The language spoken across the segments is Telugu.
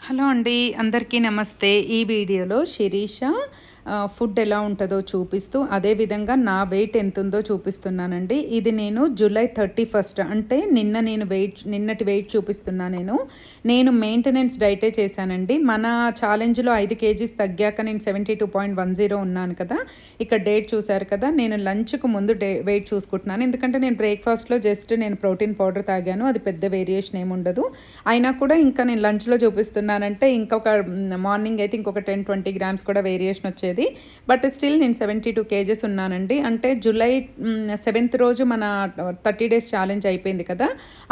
హలో అండి అందరికీ నమస్తే. ఈ వీడియోలో శిరీష ఫుడ్ ఎలా ఉంటుందో చూపిస్తూ అదేవిధంగా నా వెయిట్ ఎంత ఉందో చూపిస్తున్నానండి. ఇది నేను జూలై థర్టీ ఫస్ట్ అంటే నిన్న నేను వెయిట్ నిన్నటి వెయిట్ చూపిస్తున్నా నేను. నేను మెయింటెనెన్స్ డైటే చేశానండి. మన ఛాలెంజ్లో ఐదు కేజీస్ తగ్గాక నేను seventy two point one zero ఉన్నాను కదా. ఇక్కడ డేట్ చూశారు కదా. నేను లంచ్కు ముందు డే వెయిట్ చూసుకుంటున్నాను. ఎందుకంటే నేను బ్రేక్ఫాస్ట్లో జస్ట్ నేను ప్రోటీన్ పౌడర్ తాగాను. అది పెద్ద వేరియేషన్ ఏమి ఉండదు. అయినా కూడా ఇంకా నేను లంచ్లో చూపిస్తున్నానంటే ఇంకొక మార్నింగ్ అయితే ఇంకొక టెన్ ట్వంటీ గ్రామ్స్ కూడా వేరియేషన్ వచ్చేది. ఉండేది. బట్ స్టిల్ నేను సెవెంటీ టూ కేజెస్ ఉన్నానండి. అంటే జూలై సెవెంత్ రోజు మన థర్టీ డేస్ ఛాలెంజ్ అయిపోయింది కదా.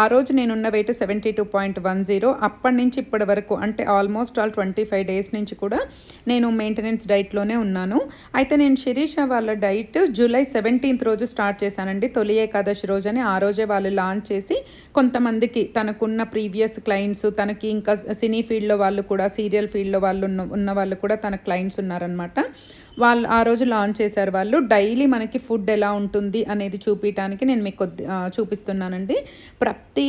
ఆ రోజు నేనున్న weight seventy two point one zero అప్పటి నుంచి ఇప్పటి వరకు అంటే almost all twenty five days నుంచి కూడా నేను మెయింటెనెన్స్ డైట్లోనే ఉన్నాను. అయితే నేను శిరీష వాళ్ళ డైట్ జూలై సెవెంటీన్త్ రోజు స్టార్ట్ చేశానండి. తొలి ఏకాదశి రోజు ఆ రోజే వాళ్ళు లాంచ్ చేసి కొంతమందికి తనకున్న ప్రీవియస్ క్లయింట్స్ తనకి ఇంకా సినీ ఫీల్డ్లో వాళ్ళు కూడా సీరియల్ ఫీల్డ్లో వాళ్ళు ఉన్న ఉన్న వాళ్ళు కూడా తన క్లయింట్స్ ఉన్నారనమాట వాళ్ళు ఆ రోజు లాంచ్ చేశారు వాళ్ళు. డైలీ మనకి ఫుడ్ ఎలా ఉంటుంది అనేది చూపించడానికి నేను మీకు కొద్ది చూపిస్తున్నానండి. ప్రతి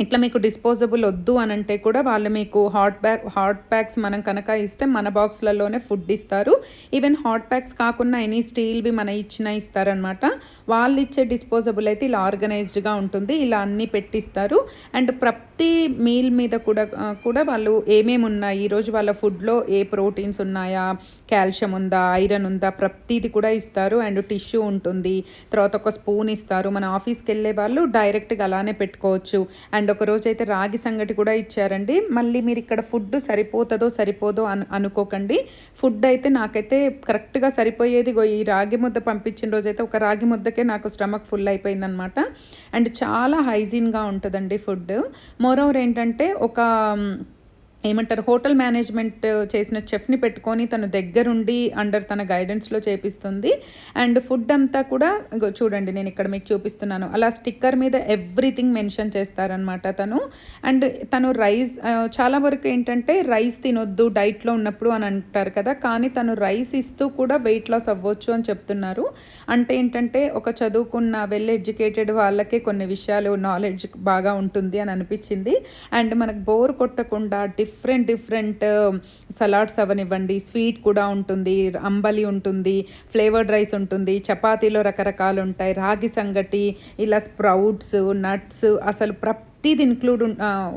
ఇట్లా మీకు డిస్పోజబుల్ వద్దు అని అంటే కూడా వాళ్ళు మీకు హాట్ బ్యాగ్ హాట్ ప్యాక్స్ మనం కనుక ఇస్తే మన బాక్స్లలోనే ఫుడ్ ఇస్తారు. ఈవెన్ హాట్ ప్యాక్స్ కాకుండా ఎనీ స్టీల్వి మన ఇచ్చిన ఇస్తారనమాట వాళ్ళు ఇచ్చే డిస్పోజబుల్ అయితే ఇలా ఆర్గనైజ్డ్గా ఉంటుంది. ఇలా అన్నీ పెట్టిస్తారు. అండ్ ప్రతి మీల్ మీద కూడా కూడా వాళ్ళు ఏమేమి ఉన్నాయి? ఈరోజు వాళ్ళ ఫుడ్లో ఏ ప్రోటీన్స్ ఉన్నాయా? కాల్షియం ఉందా? ఐరన్ ఉందా? ప్రతిది కూడా ఇస్తారు. అండ్ టిష్యూ ఉంటుంది. తర్వాత ఒక స్పూన్ ఇస్తారు. మన ఆఫీస్కి వెళ్ళే వాళ్ళు డైరెక్ట్గా అలానే పెట్టుకోవచ్చు. అండ్ ఒక రోజు అయితే రాగి సంగటి కూడా ఇచ్చారండి. మళ్ళీ మీరు ఇక్కడ ఫుడ్ సరిపోతుందో సరిపోదో అను అనుకోకండి. ఫుడ్ అయితే నాకైతే కరెక్ట్గా సరిపోయేది ఈ రాగి ముద్ద పంపించిన రోజు అయితే ఒక రాగి ముద్దకే నాకు స్టమక్ ఫుల్ అయిపోయిందనమాట. అండ్ చాలా హైజీన్గా ఉంటుందండి ఫుడ్. మోరోవర్ ఏంటంటే ఒక ఏమంటారు హోటల్ మేనేజ్మెంట్ చేసిన చెఫ్ని పెట్టుకొని తన దగ్గరుండి అండర్ తన గైడెన్స్లో చేపిస్తుంది. అండ్ ఫుడ్ అంతా కూడా చూడండి నేను ఇక్కడ మీకు చూపిస్తున్నాను. అలా స్టిక్కర్ మీద ఎవ్రీథింగ్ మెన్షన్ చేస్తారనమాట తను. అండ్ తను రైస్ చాలా వరకు ఏంటంటే రైస్ తినొద్దు డైట్లో ఉన్నప్పుడు అని అంటారు కదా. కానీ తను రైస్ ఇస్తూ కూడా వెయిట్ లాస్ అవ్వచ్చు అని చెప్తున్నారు. అంటే ఏంటంటే ఒక చదువుకున్న వెల్ ఎడ్యుకేటెడ్ వాళ్ళకే కొన్ని విషయాలు నాలెడ్జ్ బాగా ఉంటుంది అని అనిపించింది. అండ్ మనకు బోర్ కొట్టకుండా డిఫ్ డిఫరెంట్ డిఫరెంట్ సలాడ్స్ అవనివ్వండి. స్వీట్ కూడా ఉంటుంది అంబలి ఉంటుంది ఫ్లేవర్డ్ రైస్ ఉంటుంది చపాతీలో రకరకాలు ఉంటాయి. రాగి సంగటి ఇలా స్ప్రౌట్స్ నట్స్ అసలు ప్రతిది ఇన్క్లూడ్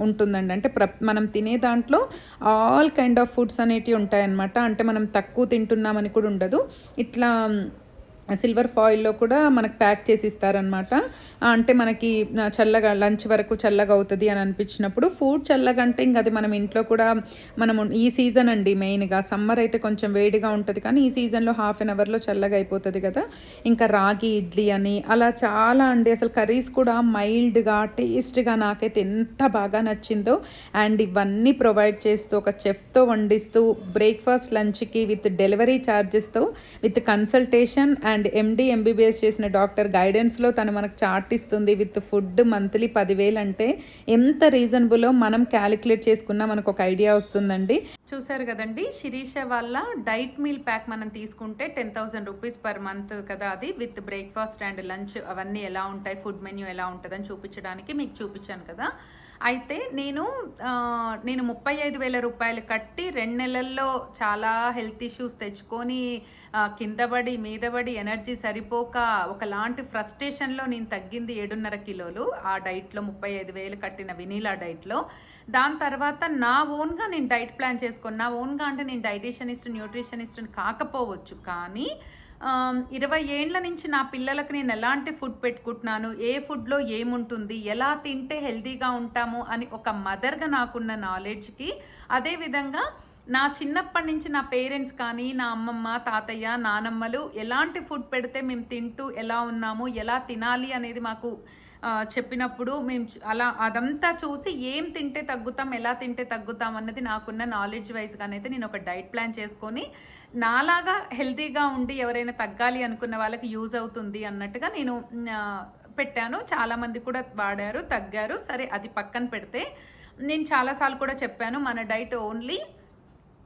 ఉంటుందండి. అంటే ప్ర మనం తినే దాంట్లో ఆల్ కైండ్ ఆఫ్ ఫుడ్స్ అనేటివి ఉంటాయన్నమాట. అంటే మనం తక్కువ తింటున్నామని కూడా ఉండదు. ఇట్లా సిల్వర్ ఫాయిల్లో కూడా మనకు ప్యాక్ చేసి ఇస్తారనమాట అంటే మనకి చల్లగా లంచ్ వరకు చల్లగా అవుతుంది అని అనిపించినప్పుడు ఫుడ్ చల్లగా అంటే ఇంకా అది మనం ఇంట్లో కూడా మనము ఈ సీజన్ అండి మెయిన్గా. సమ్మర్ అయితే కొంచెం వేడిగా ఉంటుంది కానీ ఈ సీజన్లో హాఫ్ అన్ అవర్లో చల్లగా అయిపోతుంది కదా. ఇంకా రాగి ఇడ్లీ అని అలా చాలా అండి. అసలు కర్రీస్ కూడా మైల్డ్గా టేస్ట్గా నాకైతే ఎంత బాగా నచ్చిందో. అండ్ ఇవన్నీ ప్రొవైడ్ చేస్తూ ఒక చెఫ్తో వండిస్తూ బ్రేక్ఫాస్ట్ లంచ్కి with delivery ఛార్జెస్తో with consultation and and MD MBBS చేసిన డాక్టర్ గైడెన్స్లో తను మనకు చార్ట్ ఇస్తుంది విత్ ఫుడ్ మంత్లీ పదివేలు అంటే ఎంత రీజనబుల్లో మనం క్యాలిక్యులేట్ చేసుకున్నా మనకు ఒక ఐడియా వస్తుందండి. చూసారు కదండి శిరీష వల్ల డైట్ మీల్ ప్యాక్ మనం తీసుకుంటే ten thousand rupees per month కదా అది విత్ బ్రేక్ఫాస్ట్ అండ్ లంచ్ అవన్నీ ఎలా ఉంటాయి ఫుడ్ మెన్యూ ఎలా ఉంటుందని చూపించడానికి మీకు చూపించాను కదా. అయితే నేను నేను ముప్పై ఐదు వేల రూపాయలు కట్టి రెండు నెలల్లో చాలా హెల్త్ ఇష్యూస్ తెచ్చుకొని కిందబడి మీదబడి ఎనర్జీ సరిపోక ఒకలాంటి ఫ్రస్ట్రేషన్లో నేను తగ్గింది ఏడున్నర కిలోలు ఆ డైట్లో ముప్పై ఐదు వేలు కట్టిన వినీలా డైట్లో. దాని తర్వాత నా ఓన్గా నేను డైట్ ప్లాన్ చేసుకున్నా నా ఓన్గా అంటే నేను డైటీషనిస్ట్ న్యూట్రిషనిస్ట్ కాకపోవచ్చు కానీ ఇరవై ఏండ్ల నుంచి నా పిల్లలకు నేను ఎలాంటి ఫుడ్ పెట్టుకుంటున్నాను? ఏ ఫుడ్లో ఏముంటుంది? ఎలా తింటే హెల్తీగా ఉంటాము? అని ఒక మదర్గా నాకున్న నాలెడ్జ్కి అదేవిధంగా నా చిన్నప్పటి నుంచి నా పేరెంట్స్ కానీ నా అమ్మమ్మ తాతయ్య నానమ్మలు ఎలాంటి ఫుడ్ పెడితే మేము తింటూ ఎలా ఉన్నాము? ఎలా తినాలి అనేది మాకు చెప్పినప్పుడు మేము అలా అదంతా చూసి ఏం తింటే తగ్గుతాం ఎలా తింటే తగ్గుతాం అన్నది నాకున్న నాలెడ్జ్ వైజ్గానైతే నేను ఒక డైట్ ప్లాన్ చేసుకొని నాలాగా హెల్తీగా ఉండి ఎవరైనా తగ్గాలి అనుకున్న వాళ్ళకి యూజ్ అవుతుంది అన్నట్టుగా నేను పెట్టాను. చాలామంది కూడా వాడారు తగ్గారు. సరే అది పక్కన పెడితే నేను చాలాసార్లు కూడా చెప్పాను మన డైట్ ఓన్లీ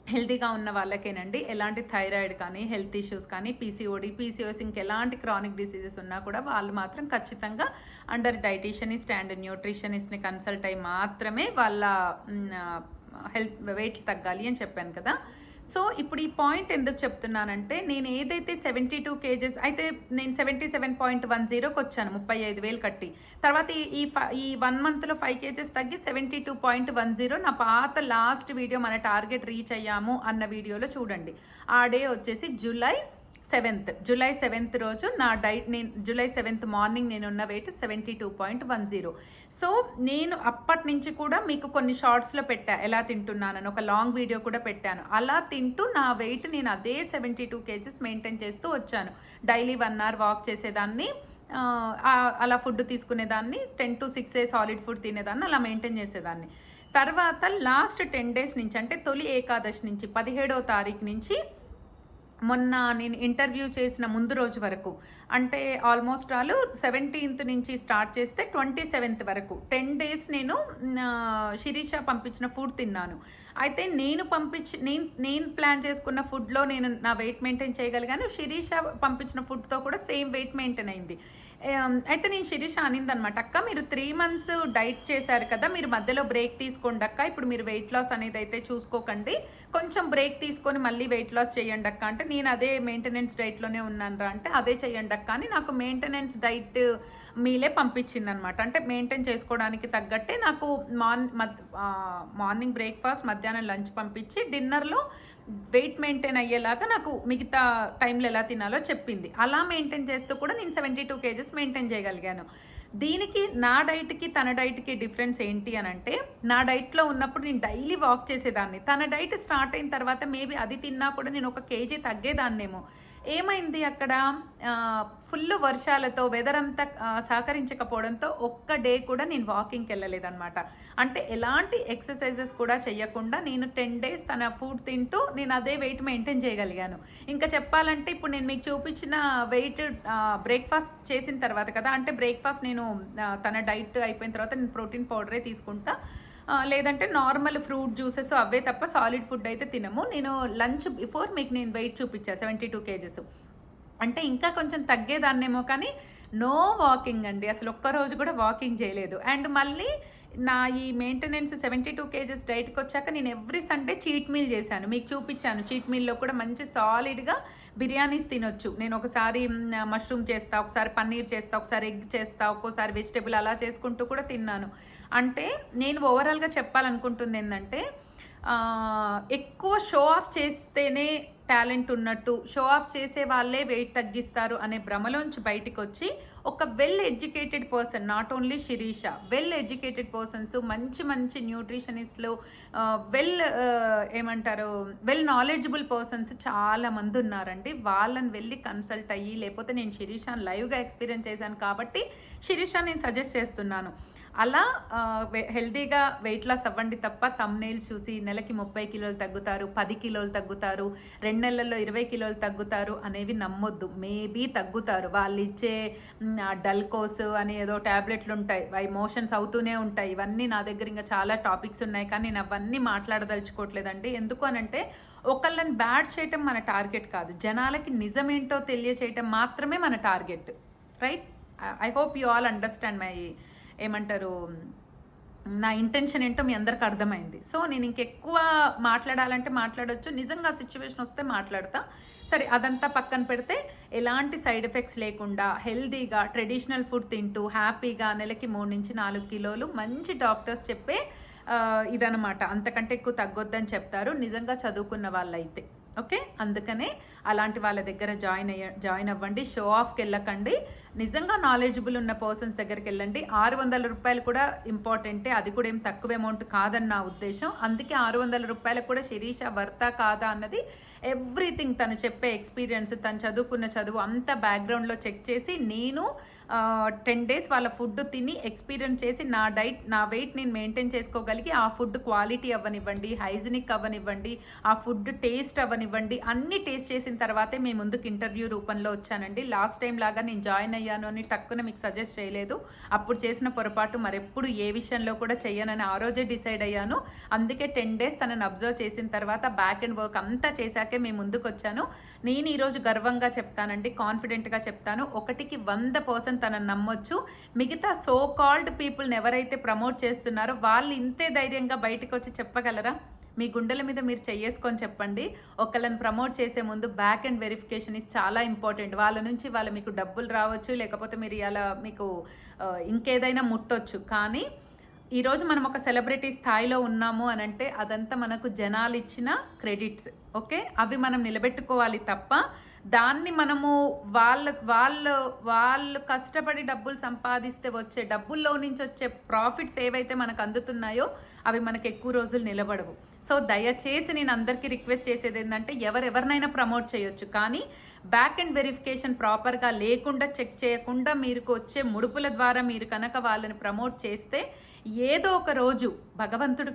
హెల్తీగా ఉన్న వాళ్ళకేనండి ఎలాంటి థైరాయిడ్ కానీ హెల్త్ ఇష్యూస్ కానీ పీసీఓడి పీసీఓఎస్ ఇంకెలాంటి క్రానిక్ డిసీజెస్ ఉన్నా కూడా వాళ్ళు మాత్రం ఖచ్చితంగా అండర్ డైటీషియనిస్ట్ అండ్ న్యూట్రిషనిస్ట్ని కన్సల్ట్ అయ్యి మాత్రమే వాళ్ళ హెల్త్ వెయిట్ తగ్గాలి అని చెప్పాను కదా. సో ఇప్పుడు ఈ పాయింట్ ఎందుకు చెప్తున్నానంటే నేను ఏదైతే సెవెంటీ టూ కేజెస్ అయితే నేను సెవెంటీ సెవెన్ పాయింట్ వన్ జీరోకి వచ్చాను ముప్పై ఐదు వేలు కట్టి. తర్వాత ఈ ఈ ఈ వన్ మంత్లో ఫైవ్ కేజెస్ తగ్గి seventy two point one zero నా పాత లాస్ట్ వీడియో మన టార్గెట్ రీచ్ అయ్యాము అన్న వీడియోలో చూడండి. ఆ డే వచ్చేసి జూలై సెవెంత్ జూలై సెవెంత్ రోజు నా డైట్ నేను జూలై సెవెంత్ మార్నింగ్ నేను ఉన్న weight seventy two point one zero. So నేను అప్పటి నుంచి కూడా మీకు కొన్ని షార్ట్స్లో పెట్టా ఎలా తింటున్నానని ఒక లాంగ్ వీడియో కూడా పెట్టాను. అలా తింటూ నా వెయిట్ నేను అదే సెవెంటీ టూ కేజెస్ మెయింటైన్ చేస్తూ వచ్చాను. డైలీ వన్ అవర్ వాక్ చేసేదాన్ని అలా ఫుడ్ తీసుకునేదాన్ని టెన్ టు సిక్స్ ఏ సాలిడ్ ఫుడ్ తినేదాన్ని అలా మెయింటైన్ చేసేదాన్ని. తర్వాత లాస్ట్ టెన్ డేస్ నుంచి అంటే తొలి ఏకాదశి నుంచి పదిహేడవ తారీఖు నుంచి మొన్న నేను ఇంటర్వ్యూ చేసిన ముందు రోజు వరకు. అంటే ఆల్మోస్ట్ ఆల్ సెవెంటీన్త్ నుంచి స్టార్ట్ చేస్తే ట్వంటీ సెవెంత్ వరకు. టెన్ డేస్ నేను శిరీష పంపించిన ఫుడ్ తిన్నాను. అయితే నేను పంపించి నేను నేను ప్లాన్ చేసుకున్న ఫుడ్లో నేను నా వెయిట్ మెయింటైన్ చేయగలిగాను. శిరీష పంపించిన ఫుడ్తో కూడా సేమ్ వెయిట్ మెయింటైన్ అయింది. Um, అయితే నేను శిరీష అనింది అనమాట అక్క మీరు త్రీ మంత్స్ డైట్ చేశారు కదా మీరు మధ్యలో బ్రేక్ తీసుకోండి అక్క. ఇప్పుడు మీరు వెయిట్ లాస్ అనేది అయితే చూసుకోకండి. కొంచెం బ్రేక్ తీసుకొని మళ్ళీ వెయిట్ లాస్ చేయండి అక్క. అంటే నేను అదే మెయింటెనెన్స్ డైట్లోనే ఉన్నాను రా అంటే అదే చేయండి అక్క అని నాకు మెయింటెనెన్స్ డైట్ మీలే పంపించింది అనమాట అంటే మెయింటైన్ చేసుకోవడానికి తగ్గట్టే నాకు మార్న్ మార్నింగ్ బ్రేక్ఫాస్ట్ మధ్యాహ్నం లంచ్ పంపించి డిన్నర్లో వెయిట్ మెయింటైన్ అయ్యేలాగా నాకు మిగతా టైంలో ఎలా తినాలో చెప్పింది. అలా మెయింటైన్ చేస్తూ కూడా నేను సెవెంటీ టూ కేజెస్ మెయింటైన్ చేయగలిగాను. దీనికి నా డైట్కి తన డైట్కి డిఫరెన్స్ ఏంటి అని అంటే నా డైట్లో ఉన్నప్పుడు నేను డైలీ వాక్ చేసేదాన్ని. తన డైట్ స్టార్ట్ అయిన తర్వాత మేబీ అది తిన్నా కూడా నేను ఒక కేజీ తగ్గేదాన్నేమో. ఏమైంది అక్కడ? ఫుల్ వర్షాలతో వెదర్ అంతా సహకరించకపోవడంతో ఒక్క డే కూడా నేను వాకింగ్కి వెళ్ళలేదన్నమాట. అంటే ఎలాంటి ఎక్సర్సైజెస్ కూడా చేయకుండా నేను టెన్ డేస్ తన ఫుడ్ తింటూ నేను అదే వెయిట్ మెయింటైన్ చేయగలిగాను. ఇంకా చెప్పాలంటే ఇప్పుడు నేను మీకు చూపించిన వెయిట్ బ్రేక్ఫాస్ట్ చేసిన తర్వాత కదా అంటే బ్రేక్ఫాస్ట్ నేను తన డైట్ అయిపోయిన తర్వాత నేను ప్రోటీన్ పౌడరే తీసుకుంటా. లేదంటే నార్మల్ ఫ్రూట్ జ్యూసెస్ అవే తప్ప సాలిడ్ ఫుడ్ అయితే తినము. నేను లంచ్ బిఫోర్ మీకు నేను వెయిట్ చూపించా సెవెంటీ టూ కేజెస్. అంటే ఇంకా కొంచెం తగ్గేదాన్నేమో కానీ నో వాకింగ్ అండి. అసలు ఒక్క రోజు కూడా వాకింగ్ చేయలేదు. అండ్ మళ్ళీ నా ఈ మెయింటెనెన్స్ సెవెంటీ టూ కేజెస్ డైట్కి వచ్చాక నేను ఎవ్రీ సండే చీట్ మీల్ చేశాను. మీకు చూపించాను. చీట్ మీల్లో కూడా మంచి సాలిడ్గా బిర్యానీస్ తినొచ్చు. నేను ఒకసారి మష్రూమ్ చేస్తా ఒకసారి పన్నీర్ చేస్తా ఒకసారి ఎగ్ చేస్తా ఒక్కోసారి వెజిటేబుల్ అలా చేసుకుంటూ కూడా తిన్నాను. అంటే నేను ఓవరాల్గా చెప్పాలనుకుంటుంది ఏంటంటే ఎక్కువ షో ఆఫ్ చేస్తేనే టాలెంట్ ఉన్నట్టు షో ఆఫ్ చేసే వాళ్ళే వెయిట్ తగ్గిస్తారు అనే భ్రమలోంచి బయటికి వచ్చి ఒక well educated person not only Shirisha well educated persons మంచి మంచి న్యూట్రిషనిస్ట్లు వెల్ ఏమంటారు వెల్ నాలెడ్జబుల్ పర్సన్స్ చాలా మంది ఉన్నారండి. వాళ్ళని వెళ్ళి కన్సల్ట్ అయ్యి లేకపోతే నేను శిరీషాని లైవ్గా ఎక్స్పీరియన్స్ చేశాను కాబట్టి శిరీష నేను సజెస్ట్ చేస్తున్నాను. అలా హెల్తీగా వెయిట్ లాస్ అవ్వండి తప్ప తమ్నేల్స్ చూసి నెలకి ముప్పై కిలోలు తగ్గుతారు పది కిలోలు తగ్గుతారు రెండు నెలల్లో ఇరవై కిలోలు తగ్గుతారు అనేవి నమ్మొద్దు. మేబీ తగ్గుతారు. వాళ్ళు ఇచ్చే డల్కోస్ అని ఏదో ట్యాబ్లెట్లు ఉంటాయి. అవి మోషన్స్ అవుతూనే ఉంటాయి. ఇవన్నీ నా దగ్గర ఇంకా చాలా టాపిక్స్ ఉన్నాయి. కానీ నేను అవన్నీ మాట్లాడదలుచుకోవట్లేదండి. ఎందుకు అనంటే ఒకళ్ళని బ్యాడ్ చేయటం మన టార్గెట్ కాదు. జనాలకి నిజమేంటో తెలియచేయటం మాత్రమే మన target. Right? I hope you all understand my ఏమంటారు నా ఇంటెన్షన్ ఏంటో మీ అందరికి అర్థమైంది. సో నేను ఇంకెక్కువ మాట్లాడాలంటే మాట్లాడొచ్చు. నిజంగా సిచ్యువేషన్ వస్తే మాట్లాడతా. సరే అదంతా పక్కన పెడితే ఎలాంటి సైడ్ ఎఫెక్ట్స్ లేకుండా హెల్దీగా ట్రెడిషనల్ ఫుడ్ తింటూ హ్యాపీగా నెలకి మూడు నుంచి నాలుగు కిలోలు మంచి డాక్టర్స్ చెప్పే ఇదనమాట అంతకంటే ఎక్కువ తగ్గొద్దని చెప్తారు. నిజంగా చదువుకున్న వాళ్ళైతే. ఓకే? అందుకనే అలాంటి వాళ్ళ దగ్గర జాయిన్ అయ్య జాయిన్ అవ్వండి షో ఆఫ్కి వెళ్ళకండి. నిజంగా నాలెడ్జబుల్ ఉన్న పర్సన్స్ దగ్గరికి వెళ్ళండి. ఆరు వందల రూపాయలు కూడా ఇంపార్టెంటే అది కూడా ఏం తక్కువ అమౌంట్ కాదని నా ఉద్దేశం. అందుకే ఆరు వందల రూపాయలకు కూడా శిరీష వర్తా కాదా అన్నది ఎవ్రీథింగ్ తను చెప్పే ఎక్స్పీరియన్స్ తను చదువుకున్న చదువు అంత బ్యాక్గ్రౌండ్లో చెక్ చేసి నేను టెన్ డేస్ వాళ్ళ ఫుడ్ తిని ఎక్స్పీరియన్స్ చేసి నా డైట్ నా వెయిట్ నేను మెయింటైన్ చేసుకోగలిగి ఆ ఫుడ్ క్వాలిటీ అవ్వనివ్వండి హైజీనిక్ అవ్వనివ్వండి ఆ ఫుడ్ టేస్ట్ అవ్వనివ్వండి అన్ని టేస్ట్ చేసిన తర్వాతే మేము ముందుకు ఇంటర్వ్యూ రూపంలో వచ్చానండి. లాస్ట్ టైం లాగా నేను జాయిన్ అయ్యాను అని టక్కున మీకు సజెస్ట్ చేయలేదు. అప్పుడు చేసిన పొరపాటు మరెప్పుడు ఏ విషయంలో కూడా చేయనని ఆ రోజే డిసైడ్ అయ్యాను. అందుకే టెన్ డేస్ తనని అబ్జర్వ్ చేసిన తర్వాత బ్యాక్ అండ్ వర్క్ అంతా చేశాకే మేము ముందుకు వచ్చాను. నేను ఈరోజు గర్వంగా చెప్తానండి కాన్ఫిడెంట్గా చెప్తాను. ఒకటికి వంద పర్సెంట్ తనని నమ్మొచ్చు. మిగతా సో కాల్డ్ పీపుల్ని ఎవరైతే ప్రమోట్ చేస్తున్నారో వాళ్ళు ఇంతే ధైర్యంగా బయటకు వచ్చి చెప్పగలరా? మీ గుండెల మీద మీరు చెయ్యేసుకొని చెప్పండి. ఒకళ్ళని ప్రమోట్ చేసే ముందు బ్యాక్ అండ్ వెరిఫికేషన్ ఇస్ చాలా ఇంపార్టెంట్ వాళ్ళ నుంచి వాళ్ళు మీకు డబ్బులు రావచ్చు లేకపోతే మీరు ఇలా మీకు ఇంకేదైనా ముట్టొచ్చు. కానీ ఈరోజు మనం ఒక సెలబ్రిటీ స్థాయిలో ఉన్నాము అని అంటే అదంతా మనకు జనాలు ఇచ్చిన క్రెడిట్స్ ఓకే? అవి మనం నిలబెట్టుకోవాలి తప్ప దాన్ని మనము వాళ్ళ వాళ్ళు వాళ్ళు కష్టపడి డబ్బులు సంపాదిస్తే వచ్చే డబ్బుల్లో నుంచి వచ్చే ప్రాఫిట్స్ ఏవైతే మనకు అందుతున్నాయో అవి మనకు ఎక్కువ రోజులు నిలబడవు. సో దయచేసి నేను అందరికీ రిక్వెస్ట్ చేసేది ఏంటంటే ఎవరెవరినైనా ప్రమోట్ చేయొచ్చు. కానీ బ్యాక్ అండ్ వెరిఫికేషన్ ప్రాపర్గా లేకుండా చెక్ చేయకుండా మీకు వచ్చే ముడుపుల ద్వారా మీరు కనుక వాళ్ళని ప్రమోట్ చేస్తే ఏదో ఒక రోజు భగవంతుడు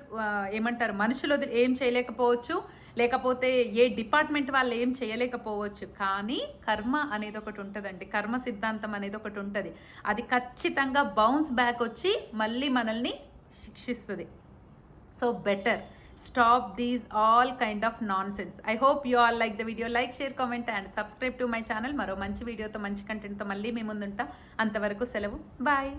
ఏమంటారు మనుషులు ఏం చేయలేకపోవచ్చు. లేకపోతే ఏ డిపార్ట్మెంట్ వాళ్ళు ఏం చేయలేకపోవచ్చు. కానీ కర్మ అనేది ఒకటి ఉంటుందండి. కర్మ సిద్ధాంతం అనేది ఒకటి ఉంటుంది. అది ఖచ్చితంగా బౌన్స్ బ్యాక్ వచ్చి మళ్ళీ మనల్ని శిక్షిస్తుంది. So better. Stop these all kind of nonsense I hope you all like the video like share comment and subscribe to my channel మరో మంచి వీడియోతో మంచి కంటెంట్తో మళ్ళీ మీ ముందుంటా. అంతవరకు సెలవు. బాయ్